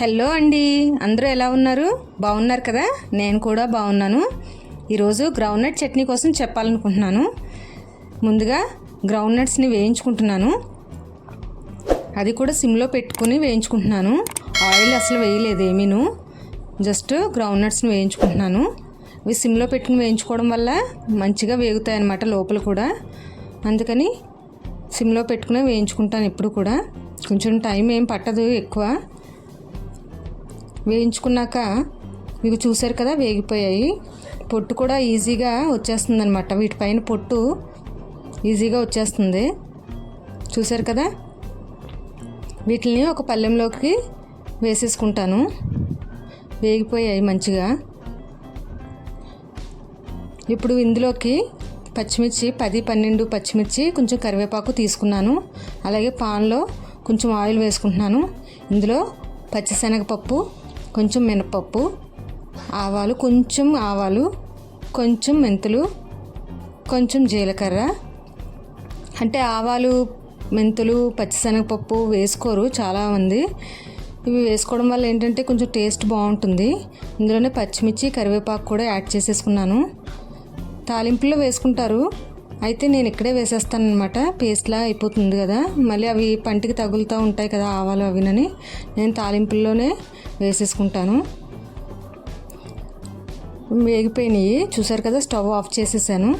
Hello అండి. అందరూ ఎలా ఉన్నారు? బాగున్నారు కదా? నేను కూడా బాగున్నాను ఈరోజు గ్రౌండ్నట్ చట్నీ కోసం చెప్పాలనుకుంటున్నాను. ముందుగా గ్రౌండ్నట్స్ని వేయించుకుంటున్నాను. అది కూడా సిమ్లో పెట్టుకుని వేయించుకుంటున్నాను. ఆయిల్ అసలు వేయలేదు ఏమీను. జస్ట్ గ్రౌండ్నట్స్ని వేయించుకుంటున్నాను. ఇవి సిమ్లో పెట్టుకుని వేయించుకోవడం వల్ల మంచిగా వేగుతాయి అన్నమాట లోపల కూడా. అందుకని సిమ్లో పెట్టుకునే వేయించుకుంటాను ఎప్పుడు కూడా. కొంచెం టైం ఏం పట్టదు ఎక్కువ. వేయించుకున్నాక మీకు చూసారు కదా వేగిపోయాయి. పొట్టు కూడా ఈజీగా వచ్చేస్తుంది అనమాట వీటిపైన పొట్టు ఈజీగా వచ్చేస్తుంది. చూసారు కదా? వీటిని ఒక పళ్ళెంలోకి వేసేసుకుంటాను. వేగిపోయాయి మంచిగా. ఇప్పుడు ఇందులోకి పచ్చిమిర్చి పది పన్నెండు పచ్చిమిర్చి కొంచెం కరివేపాకు తీసుకున్నాను. అలాగే పాన్లో కొంచెం ఆయిల్ వేసుకుంటున్నాను. ఇందులో పచ్చిశనగపప్పు కొంచెం మినపప్పు ఆవాలు కొంచెం ఆవాలు కొంచెం మెంతులు కొంచెం జీలకర్ర. అంటే ఆవాలు మెంతులు పచ్చిశనగపప్పు వేసుకోరు చాలామంది. ఇవి వేసుకోవడం వల్ల ఏంటంటే కొంచెం టేస్ట్ బాగుంటుంది. ఇందులోనే పచ్చిమిర్చి కరివేపాకు కూడా యాడ్ చేసేసుకున్నాను. తాలింపులో వేసుకుంటారు. అయితే నేను ఇక్కడే వేసేస్తాను అనమాట పేస్ట్లా అయిపోతుంది కదా. మళ్ళీ అవి పంటికి తగులుతూ ఉంటాయి కదా ఆవాలు అవినని. నేను తాలింపుల్లోనే వేసేసుకుంటాను. వేగిపోయినాయి. చూసారు కదా స్టవ్ ఆఫ్ చేసేసాను.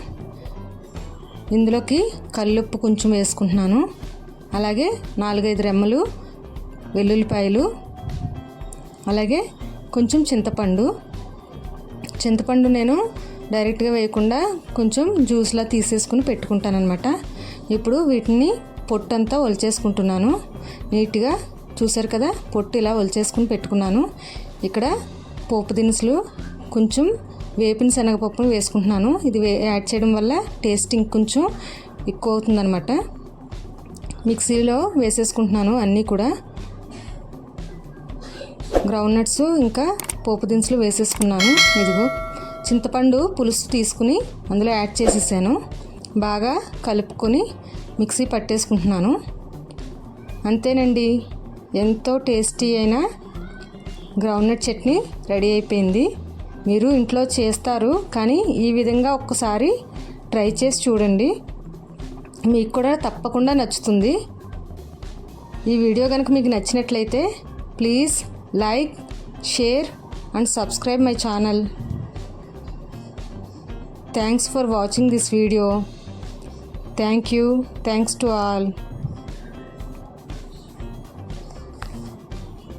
ఇందులోకి కల్లుప్పు కొంచెం వేసుకుంటున్నాను. అలాగే నాలుగైదు రెమ్మలు వెల్లుల్లిపాయలు. అలాగే కొంచెం చింతపండు. చింతపండు నేను డైరెక్ట్గా వేయకుండా కొంచెం జ్యూస్లా తీసేసుకుని పెట్టుకుంటాను అనమాట ఇప్పుడు వీటిని పొట్టంతా ఒలిచేసుకుంటున్నాను. నీట్గా చూసారు కదా? పొట్టు ఇలా ఒలిచేసుకుని పెట్టుకున్నాను. ఇక్కడ పోపు దినుసులు కొంచెం వేపిన శనగపప్పును వేసుకుంటున్నాను. ఇది యాడ్ చేయడం వల్ల టేస్టింగ్ కొంచెం ఎక్కువ అవుతుందన్నమాట. మిక్సీలో వేసేసుకుంటున్నాను అన్నీ కూడా. గ్రౌండ్నట్స్ ఇంకా పోపు దినుసులు వేసేసుకున్నాను. ఇదిగో చింతపండు పులుసు తీసుకుని అందులో యాడ్ చేసేసాను. బాగా కలుపుకొని మిక్సీ పట్టేసుకుంటున్నాను. అంతేనండి. ఎంతో టేస్టీ అయిన గ్రౌండ్నట్ చట్నీ రెడీ అయిపోయింది. మీరు ఇంట్లో చేస్తారు కానీ ఈ విధంగా ఒక్కసారి ట్రై చేసి చూడండి. మీకు కూడా తప్పకుండా నచ్చుతుంది. ఈ వీడియో కనుక మీకు నచ్చినట్లయితే please like share and subscribe my channel. Thanks for watching this video. Thank you. Thanks to all.